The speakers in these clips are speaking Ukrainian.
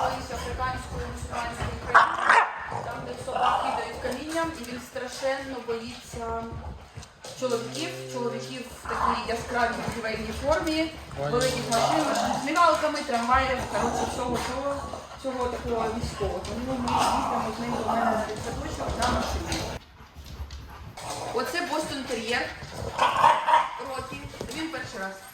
колись африканської мусульманської країни, там, де собак кидають камінням, і він страшенно боїться чоловіків, чоловіків в такій яскравій будівельній формі, великих машин, з мігалками, трамваїв, коротше, всього цього, цього такого військового. Тому ми їздимо з ним до мене садочок на машині. Оце Бостон Тер'єр. Років. Він перший раз.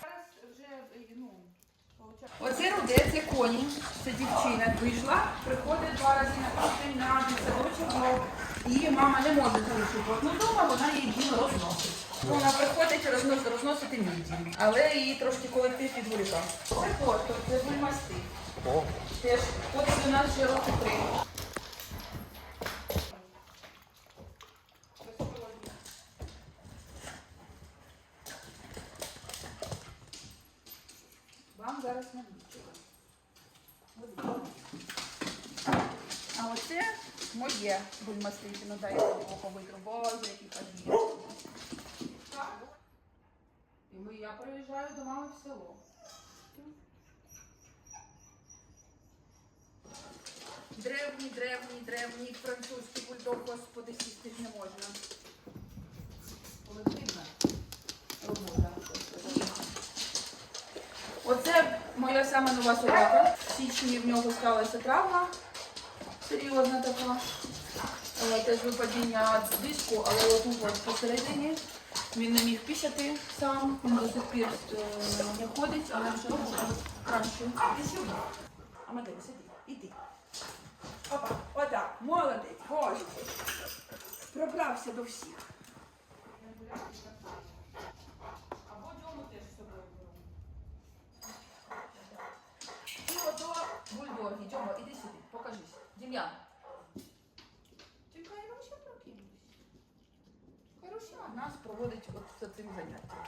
Оце руде, це коні, це дівчина вийшла, приходить два рази на тиждень на садочок, її мама не може залишити одну дома, вона її дім розносить. Вона приходить рознос, розносити мій дім, але її трошки колектив відволікав. Це порто, це бульмасти. Теж ходить до нас вже роки три. Зараз не А оце моє бульмасліти, ну дай я його витру. Боже, який подвір. І ми, я приїжджаю до мами в село. Древній, древній, древній французький бульдог, господи, сісти ж не можна. Моя сама нова собака. В січні в нього сталася травма. Серйозна така. Е, Теж випадіння диску, але от посередині. Він не міг пісяти сам, він до сих пір е, не ходить, але вже краще. Сюди. Амадей, сиди, іди. Опа, отак, молодець, боже. Пробрався до всіх. Покажись. Дем'ян. Вони ще прокинулись. Хороша. Нас проводить от за цим заняттям.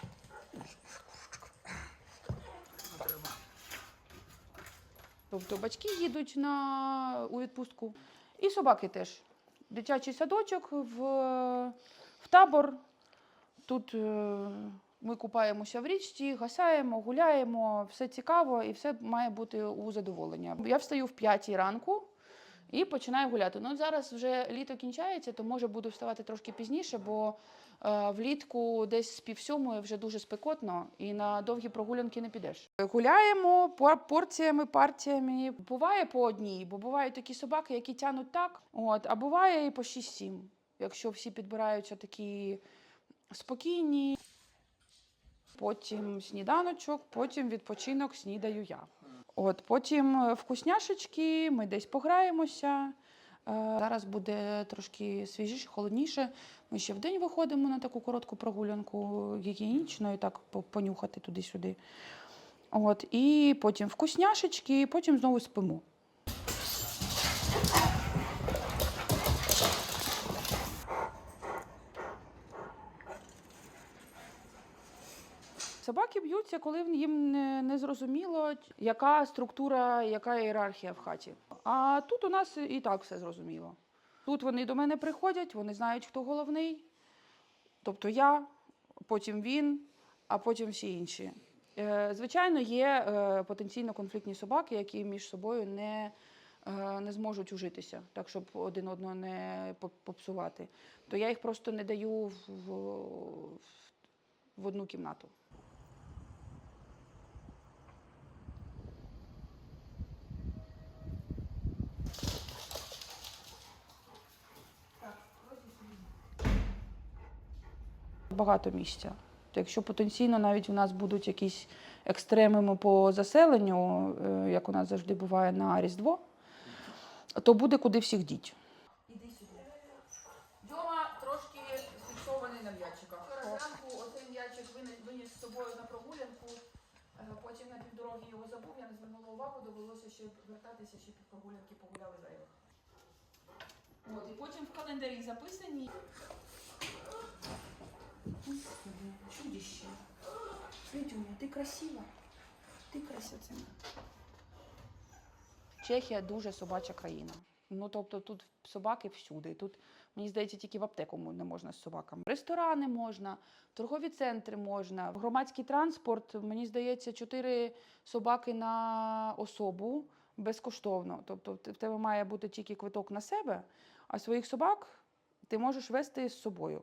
Тобто батьки їдуть на, у відпустку, і собаки теж. Дитячий садочок в, в табор. Тут е, ми купаємося в річці, гасаємо, гуляємо, все цікаво і все має бути у задоволення. Я встаю в п'ятій ранку і починаю гуляти. Ну, зараз вже літо кінчається, то може буду вставати трошки пізніше, бо е, влітку десь з пів сьомої вже дуже спекотно і на довгі прогулянки не підеш. Гуляємо порціями, партіями. Буває по одній, бо бувають такі собаки, які тянуть так, от, а буває і по 6-7, якщо всі підбираються такі спокійні. Потім сніданочок, потім відпочинок снідаю я. От потім е, вкусняшечки, ми десь пограємося. Е, Зараз буде трошки свіжіше, холодніше. Ми ще вдень виходимо на таку коротку прогулянку гігієнічну і так понюхати туди-сюди. От, і потім вкусняшечки, потім знову спимо. Собаки б'ються, коли їм не, зрозуміло, яка структура, яка ієрархія в хаті. А тут у нас і так все зрозуміло. Тут вони до мене приходять, вони знають, хто головний. Тобто я, потім він, а потім всі інші. Е, Звичайно, є е, потенційно конфліктні собаки, які між собою не, е, не зможуть ужитися, так щоб один одного не попсувати. То я їх просто не даю в, в, в одну кімнату. Багато місця. Якщо потенційно навіть у нас будуть якісь екстремуми по заселенню, е, як у нас завжди буває на Різдво, то буде куди всіх діть. Іди трошки фіксований на м'ячиках. Зранку оцей м'ячик виніс з собою на прогулянку, е, потім на півдороги його забув, я не звернула увагу, довелося ще вертатися, ще під прогулянки погуляли зайвих. От, і потім в календарі записані. Господи, чудище. Світюня, ти красива. Ти красивця. Чехія дуже собача країна. Ну, тобто тут собаки всюди. Тут, мені здається, тільки в аптеку не можна з собаками. Ресторани можна, торгові центри можна, громадський транспорт, мені здається, чотири собаки на особу безкоштовно. Тобто в тебе має бути тільки квиток на себе, а своїх собак ти можеш вести з собою.